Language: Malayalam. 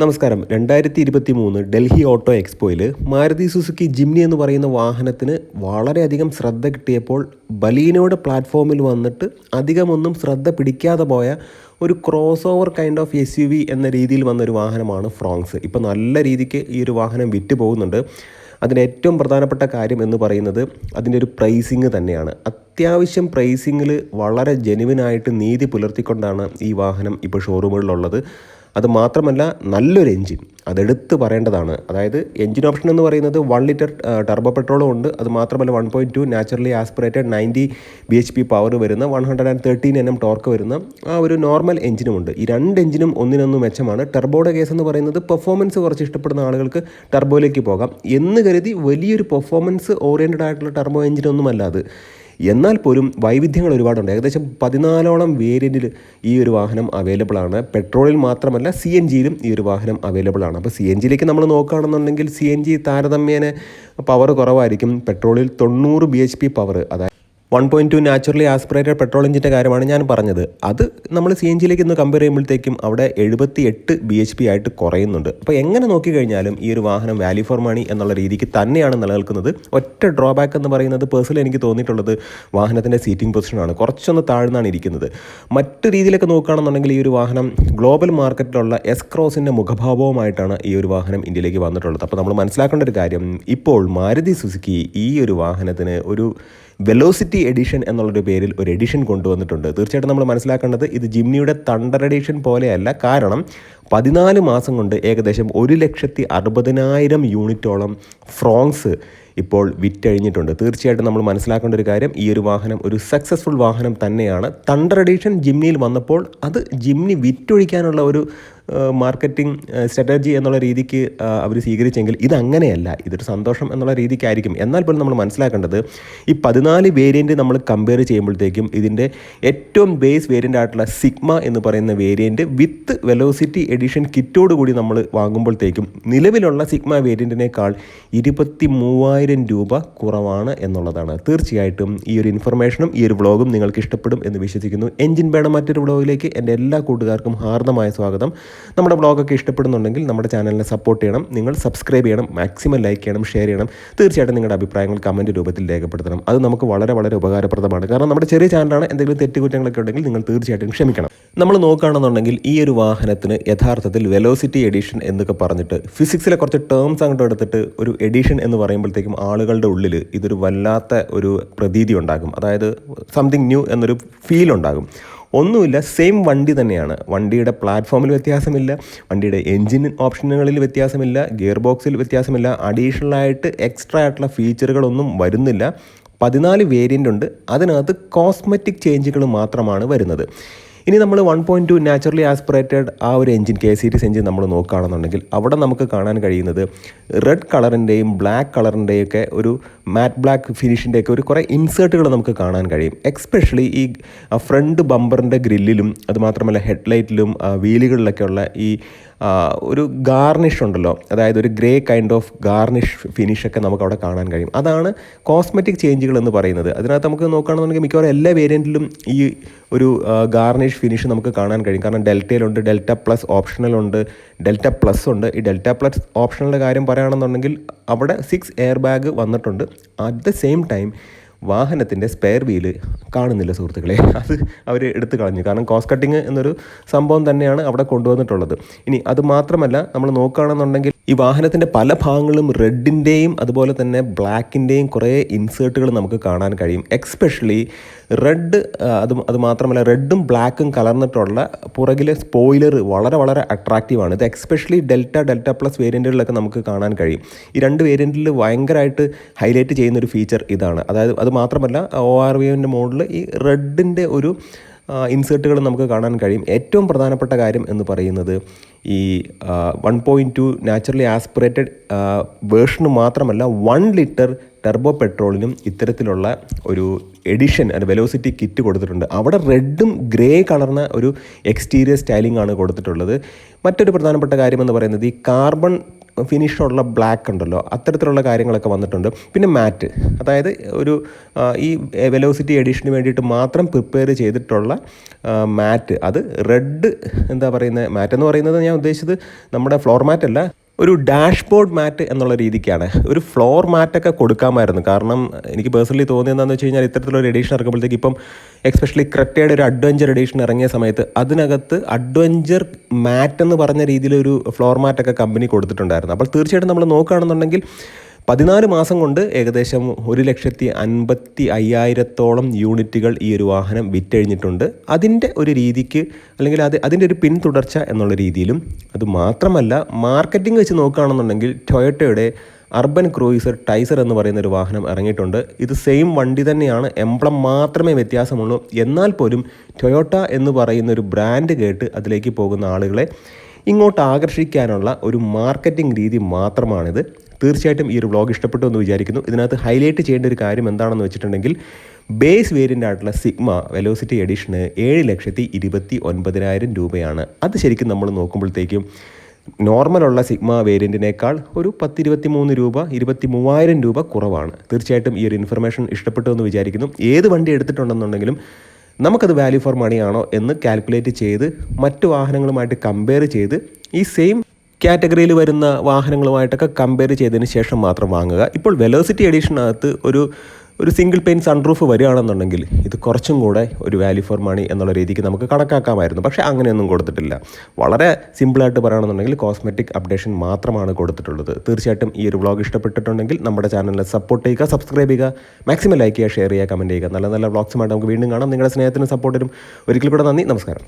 നമസ്കാരം. രണ്ടായിരത്തി ഇരുപത്തി മൂന്ന് ഡൽഹി ഓട്ടോ എക്സ്പോയിൽ മാരുതി സുസുക്കി ജിംനി എന്ന് പറയുന്ന വാഹനത്തിന് വളരെയധികം ശ്രദ്ധ കിട്ടിയപ്പോൾ ബലീനോയുടെ പ്ലാറ്റ്ഫോമിൽ വന്നിട്ട് അധികമൊന്നും ശ്രദ്ധ പിടിക്കാതെ പോയ ഒരു cross over kind of S U V എന്ന രീതിയിൽ വന്ന ഒരു വാഹനമാണ് ഫ്രോങ്സ് ഇപ്പോൾ നല്ല രീതിക്ക് ഈ ഒരു വാഹനം വിറ്റ് പോകുന്നുണ്ട്. അതിന് ഏറ്റവും പ്രധാനപ്പെട്ട കാര്യം എന്ന് പറയുന്നത് അതിന്റെ ഒരു പ്രൈസിങ് തന്നെയാണ്. അത്യാവശ്യം പ്രൈസിങ്ങിൽ വളരെ ജെനുവിനായിട്ട് നീതി പുലർത്തിക്കൊണ്ടാണ് ഈ വാഹനം ഇപ്പോൾ ഷോറൂമുകളിലുള്ളത് അത് മാത്രമല്ല നല്ലൊരു എൻജിൻ. അതെടുത്ത് പറയേണ്ടതാണ്. അതായത് എൻജിൻ ഓപ്ഷൻ എന്ന് പറയുന്നത് വൺ ലിറ്റർ ടർബോ പെട്രോളും ഉണ്ട്. അത് മാത്രമല്ല one point two naturally aspirated ninety B H P power വരുന്ന one hundred and thirteen N M torque വരുന്ന ആ ഒരു നോർമൽ എഞ്ചിനും ഉണ്ട്. ഈ രണ്ട് എഞ്ചിനും ഒന്നിനൊന്ന് മെച്ചമാണ്. ടെർബോയുടെ കേസ് എന്ന് പറയുന്നത് പെർഫോമൻസ് കുറച്ച് ഇഷ്ടപ്പെടുന്ന ആളുകൾക്ക് ടെർബോയിലേക്ക് പോകാം. എന്ന് കരുതി വലിയൊരു പെർഫോമൻസ് ഓറിയന്റഡ് ആയിട്ടുള്ള ടെർബോ എഞ്ചിനൊന്നുമല്ല അത്. എന്നാൽ പോലും വൈവിധ്യങ്ങൾ ഒരുപാടുണ്ട്. ഏകദേശം പതിനാലോളം വേരിയന്റിൽ ഈ ഒരു വാഹനം അവൈലബിൾ ആണ്. പെട്രോളിൽ മാത്രമല്ല സി എൻ ജിയിലും ഈ ഒരു വാഹനം അവൈലബിൾ ആണ്. അപ്പോൾ സി എൻ ജിയിലേക്ക് നമ്മൾ നോക്കുകയാണെന്നുണ്ടെങ്കിൽ സി എൻ ജി താരതമ്യേന പവർ കുറവായിരിക്കും. പെട്രോളിൽ തൊണ്ണൂറ് ബി എച്ച് പി പവർ അതായത് one point two naturally aspirated petrol എഞ്ചിന്റെ കാര്യമാണ് ഞാൻ പറഞ്ഞത്. അത് നമ്മൾ സി എൻ ജിയിലേക്ക് ഇന്ന് കമ്പയർ ചെയ്യുമ്പോഴത്തേക്കും അവിടെ എഴുപത്തി എട്ട് ബി എച്ച് പി ആയിട്ട് കുറയുന്നുണ്ട്. അപ്പോൾ എങ്ങനെ നോക്കിക്കഴിഞ്ഞാലും ഈ ഒരു വാഹനം വാല്യൂ ഫോർ മണി എന്നുള്ള രീതിക്ക് തന്നെയാണ് നിലനിൽക്കുന്നത്. ഒറ്റ ഡ്രോബാക്ക് എന്ന് പറയുന്നത് പേഴ്സണലി എനിക്ക് തോന്നിയിട്ടുള്ളത് വാഹനത്തിന്റെ സീറ്റിംഗ് പൊസിഷനാണ് കുറച്ചൊന്ന് താഴ്ന്നാണ് ഇരിക്കുന്നത്. മറ്റ് രീതിയിലൊക്കെ നോക്കുകയാണെന്നുണ്ടെങ്കിൽ ഈ ഒരു വാഹനം ഗ്ലോബൽ മാർക്കറ്റിലുള്ള എസ് ക്രോസിന്റെ മുഖഭാവവുമായിട്ടാണ് ഈ ഒരു വാഹനം ഇന്ത്യയിലേക്ക് വന്നിട്ടുള്ളത്. അപ്പോൾ നമ്മൾ മനസ്സിലാക്കേണ്ട ഒരു കാര്യം ഇപ്പോൾ മാരുതി സുസുക്കി ഈ ഒരു വാഹനത്തിന് ഒരു വെലോസിറ്റി എഡിഷൻ എന്നുള്ളൊരു പേരിൽ ഒരു എഡിഷൻ കൊണ്ടുവന്നിട്ടുണ്ട്. തീർച്ചയായിട്ടും നമ്മൾ മനസ്സിലാക്കേണ്ടത് ഇത് ജിംനിയുടെ തണ്ടർ എഡിഷൻ പോലെയല്ല. കാരണം പതിനാല് മാസം കൊണ്ട് ഏകദേശം ഒരു ലക്ഷത്തി അറുപതിനായിരം യൂണിറ്റോളം ഫ്രോങ്സ് ഇപ്പോൾ വിറ്റഴിഞ്ഞിട്ടുണ്ട്. തീർച്ചയായിട്ടും നമ്മൾ മനസ്സിലാക്കേണ്ട ഒരു കാര്യം ഈ ഒരു വാഹനം ഒരു സക്സസ്ഫുൾ വാഹനം തന്നെയാണ്. തണ്ടർ എഡിഷൻ ജിംനിയിൽ വന്നപ്പോൾ അത് ജിംനി വിറ്റൊഴിക്കാനുള്ള ഒരു മാർക്കറ്റിംഗ് സ്ട്രാറ്റജി എന്നുള്ള രീതിക്ക് അവർ സ്വീകരിച്ചെങ്കിൽ ഇതങ്ങനെയല്ല. ഇതൊരു സന്തോഷം എന്നുള്ള രീതിക്കായിരിക്കും. എന്നാൽ പോലും നമ്മൾ മനസ്സിലാക്കേണ്ടത് ഈ പതിനാല് വേരിയന്റ് നമ്മൾ കമ്പയർ ചെയ്യുമ്പോഴത്തേക്കും ഇതിന്റെ ഏറ്റവും ബേസ് വേരിയന്റ് ആയിട്ടുള്ള സിഗ്മ എന്ന് പറയുന്ന വേരിയന്റ് വിത്ത് വെലോസിറ്റി എഡിഷൻ കിറ്റോട് കൂടി നമ്മൾ വാങ്ങുമ്പോഴത്തേക്കും നിലവിലുള്ള സിഗ്മ വേരിയന്റിനേക്കാൾ ഇരുപത്തി മൂവായിരം രൂപ കുറവാണ് എന്നുള്ളതാണ്. തീർച്ചയായിട്ടും ഈ ഒരു ഇൻഫർമേഷനും ഈ ഒരു വ്ളോഗും നിങ്ങൾക്ക് ഇഷ്ടപ്പെടും എന്ന് വിശ്വസിക്കുന്നു. എഞ്ചിൻ വേണം മറ്റൊരു വ്ളോഗിലേക്ക് എന്റെ എല്ലാ കൂട്ടുകാർക്കും ഹാർദമായ സ്വാഗതം. നമ്മുടെ ബ്ലോഗൊക്കെ ഇഷ്ടപ്പെടുന്നുണ്ടെങ്കിൽ നമ്മുടെ ചാനലിനെ സപ്പോർട്ട് ചെയ്യണം. നിങ്ങൾ സബ്സ്ക്രൈബ് ചെയ്യണം മാക്സിമം ലൈക്ക് ചെയ്യണം ഷെയർ ചെയ്യണം. തീർച്ചയായിട്ടും നിങ്ങളുടെ അഭിപ്രായങ്ങൾ കമന്റ് രൂപത്തിൽ രേഖപ്പെടുത്തണം. അത് നമുക്ക് വളരെ വളരെ ഉപകാരപ്രദമാണ്. കാരണം നമ്മുടെ ചെറിയ ചാനലാണ് എന്തെങ്കിലും തെറ്റുകുറ്റങ്ങളൊക്കെ ഉണ്ടെങ്കിൽ നിങ്ങൾ തീർച്ചയായിട്ടും ക്ഷമിക്കണം. നമ്മൾ നോക്കുകയാണെന്നുണ്ടെങ്കിൽ ഈ ഒരു വാഹനത്തിന് യഥാർത്ഥത്തിൽ വെലോസിറ്റി എഡിഷൻ എന്നൊക്കെ പറഞ്ഞിട്ട് ഫിസിക്സിലെ കുറച്ച് ടേംസ് അങ്ങോട്ട് എടുത്തിട്ട് ഒരു എഡിഷൻ എന്ന് പറയുമ്പോഴത്തേക്കും ആളുകളുടെ ഉള്ളിൽ ഇതൊരു വല്ലാത്ത ഒരു പ്രതീതി ഉണ്ടാകും. അതായത് സംതിങ് ന്യൂ എന്നൊരു ഫീൽ ഉണ്ടാകും. ഒന്നുമില്ല സെയിം വണ്ടി തന്നെയാണ്. വണ്ടിയുടെ പ്ലാറ്റ്ഫോമിൽ വ്യത്യാസമില്ല വണ്ടിയുടെ എൻജിൻ ഓപ്ഷനുകളിൽ വ്യത്യാസമില്ല ഗിയർ ബോക്സിൽ വ്യത്യാസമില്ല അഡീഷണൽ ആയിട്ട് എക്സ്ട്രാ ആയിട്ടുള്ള ഫീച്ചറുകളൊന്നും വരുന്നില്ല. പതിനാല് വേരിയന്റ് ഉണ്ട്. അതിനകത്ത് കോസ്മെറ്റിക് ചേഞ്ചുകൾ മാത്രമാണ് വരുന്നത്. ഇനി നമ്മൾ one point two naturally aspirated ആ ഒരു എഞ്ചിൻ കെ സീരീസ് എഞ്ചിൻ നമ്മൾ നോക്കുകയാണെന്നുണ്ടെങ്കിൽ അവിടെ നമുക്ക് കാണാൻ കഴിയുന്നത് റെഡ് കളറിന്റെയും ബ്ലാക്ക് കളറിന്റെയും ഒക്കെ ഒരു മാറ്റ് ബ്ലാക്ക് ഫിനിഷിന്റെയൊക്കെ ഒരു കുറേ ഇൻസേർട്ടുകൾ നമുക്ക് കാണാൻ കഴിയും. എക്സ്പെഷ്യലി ഈ ഫ്രണ്ട് ബമ്പറിന്റെ ഗ്രില്ലിലും അതുമാത്രമല്ല ഹെഡ്ലൈറ്റിലും വീലുകളിലൊക്കെയുള്ള ഈ ഒരു ഗാർണിഷ് ഉണ്ടല്ലോ. അതായത് ഒരു ഗ്രേ കൈൻഡ് ഓഫ് ഗാർണിഷ് ഫിനിഷൊക്കെ നമുക്ക് അവിടെ കാണാൻ കഴിയും. അതാണ് കോസ്മെറ്റിക് ചേഞ്ചുകൾ എന്ന് പറയുന്നത്. അതിനകത്ത് നമുക്ക് നോക്കുകയാണെന്നുണ്ടെങ്കിൽ മിക്കവാറും എല്ലാ വേരിയന്റിലും ഈ ഒരു ഗാർണിഷ് ഫിനിഷ് നമുക്ക് കാണാൻ കഴിയും. കാരണം ഡെൽറ്റയിലുണ്ട് ഡെൽറ്റ പ്ലസ് ഓപ്ഷണലുണ്ട് ഡെൽറ്റ പ്ലസ് ഉണ്ട്. ഈ ഡെൽറ്റ പ്ലസ് ഓപ്ഷണലിന്റെ കാര്യം പറയുകയാണെന്നുണ്ടെങ്കിൽ അവിടെ സിക്സ് എയർ ബാഗ് വന്നിട്ടുണ്ട്. അറ്റ് ദ സെയിം ടൈം വാഹനത്തിന്റെ സ്പെയർ വീൽ കാണുന്നില്ല സുഹൃത്തുക്കളെ. അത് അവർ എടുത്തു കളഞ്ഞു. കാരണം കോസ്റ്റ് കട്ടിങ് എന്നൊരു സംഭവം തന്നെയാണ് അവിടെ കൊണ്ടുവന്നിട്ടുള്ളത്. ഇനി അത് മാത്രമല്ല നമ്മൾ നോക്കുകയാണെന്നുണ്ടെങ്കിൽ ഈ വാഹനത്തിന്റെ പല ഭാഗങ്ങളും റെഡിന്റെയും അതുപോലെ തന്നെ ബ്ലാക്കിന്റെയും കുറേ ഇൻസേർട്ടുകൾ നമുക്ക് കാണാൻ കഴിയും. എക്സ്പെഷ്യലി റെഡ് അത് അത് മാത്രമല്ല റെഡും ബ്ലാക്കും കലർന്നിട്ടുള്ള പുറകിലെ സ്പോയിലർ വളരെ വളരെ അട്രാക്റ്റീവാണ് ഇത് എക്സ്പെഷ്യലി ഡെൽറ്റ ഡെൽറ്റ പ്ലസ് വേരിയന്റുകളിലൊക്കെ നമുക്ക് കാണാൻ കഴിയും. ഈ രണ്ട് വേരിയന്റിൽ ഭയങ്കരമായിട്ട് ഹൈലൈറ്റ് ചെയ്യുന്ന ഒരു ഫീച്ചർ ഇതാണ്. അതായത് അത് മാത്രമല്ല ഒ ആർ വി എന്റെ മോഡൽ ഈ റെഡിന്റെ ഒരു ഇൻസേർട്ടുകൾ നമുക്ക് കാണാൻ കഴിയും. ഏറ്റവും പ്രധാനപ്പെട്ട കാര്യം എന്ന് പറയുന്നത് ഈ one point two naturally aspirated വേർഷന് മാത്രമല്ല വൺ ലിറ്റർ ടെർബോ പെട്രോളിനും ഇത്തരത്തിലുള്ള ഒരു എഡിഷൻ അല്ലെങ്കിൽ വെലോസിറ്റി കിറ്റ് കൊടുത്തിട്ടുണ്ട്. അവിടെ റെഡും ഗ്രേ കളർന്ന ഒരു എക്സ്റ്റീരിയർ സ്റ്റൈലിംഗ് ആണ് കൊടുത്തിട്ടുള്ളത്. മറ്റൊരു പ്രധാനപ്പെട്ട കാര്യം എന്ന് പറയുന്നത് ഈ കാർബൺ ഫിനിഷുള്ള ബ്ലാക്ക് ഉണ്ടല്ലോ അത്തരത്തിലുള്ള കാര്യങ്ങളൊക്കെ വന്നിട്ടുണ്ട്. പിന്നെ മാറ്റ് അതായത് ഒരു ഈ വെലോസിറ്റി എഡിഷന് വേണ്ടിയിട്ട് മാത്രം പ്രിപ്പയർ ചെയ്തിട്ടുള്ള മാറ്റ് അത് റെഡ് എന്താ പറയുന്നത്? മാറ്റ് എന്ന് പറയുന്നത് ഞാൻ ഉദ്ദേശിച്ചത് നമ്മുടെ ഫ്ലോർ മാറ്റ് അല്ല ഒരു ഡാഷ്ബോർഡ് മാറ്റ് എന്നുള്ള രീതിക്കാണ്. ഒരു ഫ്ലോർ മാറ്റൊക്കെ കൊടുക്കാമായിരുന്നു. കാരണം എനിക്ക് പേഴ്സണലി തോന്നിയതെന്ന് വെച്ച് കഴിഞ്ഞാൽ ഇത്തരത്തിലൊരു എഡീഷൻ ഇറക്കുമ്പോഴത്തേക്ക് ഇപ്പം എക്സ്പെഷ്യലി ക്രെറ്റയുടെ ഒരു അഡ്വഞ്ചർ എഡീഷൻ ഇറങ്ങിയ സമയത്ത് അതിനകത്ത് അഡ്വഞ്ചർ മാറ്റ് എന്ന് പറഞ്ഞ രീതിയിലൊരു ഫ്ലോർ മാറ്റൊക്കെ കമ്പനി കൊടുത്തിട്ടുണ്ടായിരുന്നു. അപ്പോൾ തീർച്ചയായിട്ടും നമ്മൾ നോക്കുകയാണെന്നുണ്ടെങ്കിൽ പതിനാല് മാസം കൊണ്ട് ഏകദേശം ഒരു ലക്ഷത്തി അൻപത്തി അയ്യായിരത്തോളം യൂണിറ്റുകൾ ഈ ഒരു വാഹനം വിറ്റഴിഞ്ഞിട്ടുണ്ട്. അതിന്റെ ഒരു രീതിക്ക് അല്ലെങ്കിൽ അത് അതിന്റെ ഒരു പിന്തുടർച്ച എന്നുള്ള രീതിയിലും അത് മാത്രമല്ല മാർക്കറ്റിംഗ് വെച്ച് നോക്കുകയാണെന്നുണ്ടെങ്കിൽ ടൊയോട്ടയുടെ അർബൻ ക്രൂയിസർ ടൈസർ എന്ന് പറയുന്ന ഒരു വാഹനം ഇറങ്ങിയിട്ടുണ്ട്. ഇത് സെയിം വണ്ടി തന്നെയാണ് എംബ്ലം മാത്രമേ വ്യത്യാസമുള്ളൂ. എന്നാൽ പോലും ടൊയോട്ട എന്ന് പറയുന്ന ഒരു ബ്രാൻഡ് കേട്ട് അതിലേക്ക് പോകുന്ന ആളുകളെ ഇങ്ങോട്ട് ആകർഷിക്കാനുള്ള ഒരു മാർക്കറ്റിംഗ് രീതി മാത്രമാണിത്. തീർച്ചയായിട്ടും ഈ ഒരു വ്ളോഗ് ഇഷ്ടപ്പെട്ടു എന്ന് വിചാരിക്കുന്നു. ഇതിനകത്ത് ഹൈലൈറ്റ് ചെയ്യേണ്ട ഒരു കാര്യം എന്താണെന്ന് വെച്ചിട്ടുണ്ടെങ്കിൽ ബേസ് വേരിയന്റ് ആയിട്ടുള്ള സിഗ്മ വെലോസിറ്റി എഡിഷന് ഏഴ് ലക്ഷത്തി ഇരുപത്തി ഒൻപതിനായിരം രൂപയാണ്. അത് ശരിക്കും നമ്മൾ നോക്കുമ്പോഴത്തേക്കും നോർമലുള്ള സിഗ്മ വേരിയന്റിനേക്കാൾ ഒരു പത്തിരുപത്തി മൂന്ന് രൂപ ഇരുപത്തി മൂവായിരം രൂപ കുറവാണ്. തീർച്ചയായിട്ടും ഈ ഒരു ഇൻഫർമേഷൻ ഇഷ്ടപ്പെട്ടു എന്ന് വിചാരിക്കുന്നു. ഏത് വണ്ടി എടുത്തിട്ടുണ്ടെന്നുണ്ടെങ്കിലും നമുക്കത് വാല്യൂ ഫോർ മണി ആണോ എന്ന് കാൽക്കുലേറ്റ് ചെയ്ത് മറ്റു വാഹനങ്ങളുമായിട്ട് കമ്പയർ ചെയ്ത് ഈ സെയിം കാറ്റഗറിയിൽ വരുന്ന വാഹനങ്ങളുമായിട്ടൊക്കെ കമ്പയർ ചെയ്തതിന് ശേഷം മാത്രം വാങ്ങുക. ഇപ്പോൾ വെലോസിറ്റി എഡീഷനകത്ത് ഒരു ഒരു സിംഗിൾ പെയിൻ സൺറൂഫ് വരികയാണെന്നുണ്ടെങ്കിൽ ഇത് കുറച്ചും കൂടെ ഒരു വാല്യൂ ഫോർ മണി എന്നുള്ള രീതിക്ക് നമുക്ക് കണക്കാക്കാമായിരുന്നു. പക്ഷേ അങ്ങനെയൊന്നും കൊടുത്തിട്ടില്ല. വളരെ സിമ്പിളായിട്ട് പറയുകയാണെന്നുണ്ടെങ്കിൽ കോസ്മെറ്റിക് അപ്ഡേഷൻ മാത്രമാണ് കൊടുത്തിട്ടുള്ളത്. തീർച്ചയായിട്ടും ഈ ഒരു വ്ളോഗ് ഇഷ്ടപ്പെട്ടിട്ടുണ്ടെങ്കിൽ നമ്മുടെ ചാനലിനെ സപ്പോർട്ട് ചെയ്യുക സബ്സ്ക്രൈബ് ചെയ്യുക മാക്സിമം ലൈക്ക് ചെയ്യുക ഷെയർ ചെയ്യുക കമന്റ് ചെയ്യുക. നല്ല നല്ല വ്ളോഗ്സുമായിട്ട് നമുക്ക് വീണ്ടും കാണാം. നിങ്ങളുടെ സ്നേഹത്തിനും സപ്പോർട്ടിനും ഒരിക്കൽ കൂടെ നന്ദി. നമസ്കാരം.